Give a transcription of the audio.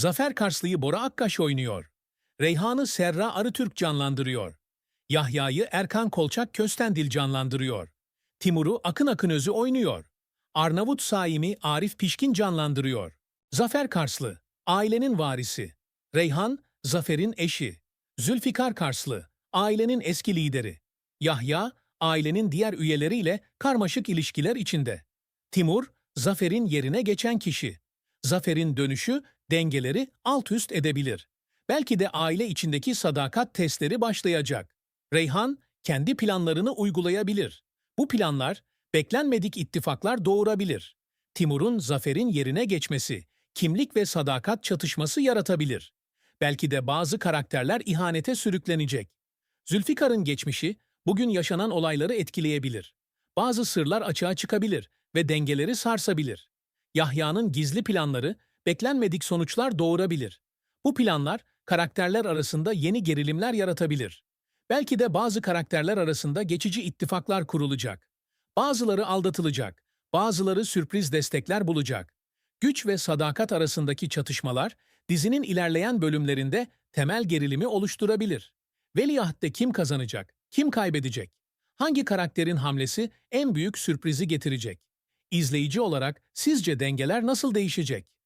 Zafer Karslı'yı Bora Akkaş oynuyor. Reyhan'ı Serra Arıtürk canlandırıyor. Yahya'yı Erkan Kolçak Köstendil canlandırıyor. Timur'u Akın Akınözü oynuyor. Arnavut Saim'i Arif Pişkin canlandırıyor. Zafer Karslı, ailenin varisi. Reyhan, Zafer'in eşi. Zülfikar Karslı, ailenin eski lideri. Yahya, ailenin diğer üyeleriyle karmaşık ilişkiler içinde. Timur, Zafer'in yerine geçen kişi. Zafer'in dönüşü dengeleri alt üst edebilir. Belki de aile içindeki sadakat testleri başlayacak. Reyhan kendi planlarını uygulayabilir. Bu planlar beklenmedik ittifaklar doğurabilir. Timur'un Zafer'in yerine geçmesi, kimlik ve sadakat çatışması yaratabilir. Belki de bazı karakterler ihanete sürüklenecek. Zülfikar'ın geçmişi bugün yaşanan olayları etkileyebilir. Bazı sırlar açığa çıkabilir ve dengeleri sarsabilir. Yahya'nın gizli planları beklenmedik sonuçlar doğurabilir. Bu planlar karakterler arasında yeni gerilimler yaratabilir. Belki de bazı karakterler arasında geçici ittifaklar kurulacak. Bazıları aldatılacak, bazıları sürpriz destekler bulacak. Güç ve sadakat arasındaki çatışmalar dizinin ilerleyen bölümlerinde temel gerilimi oluşturabilir. Veliaht'te kim kazanacak, kim kaybedecek? Hangi karakterin hamlesi en büyük sürprizi getirecek? İzleyici olarak sizce dengeler nasıl değişecek?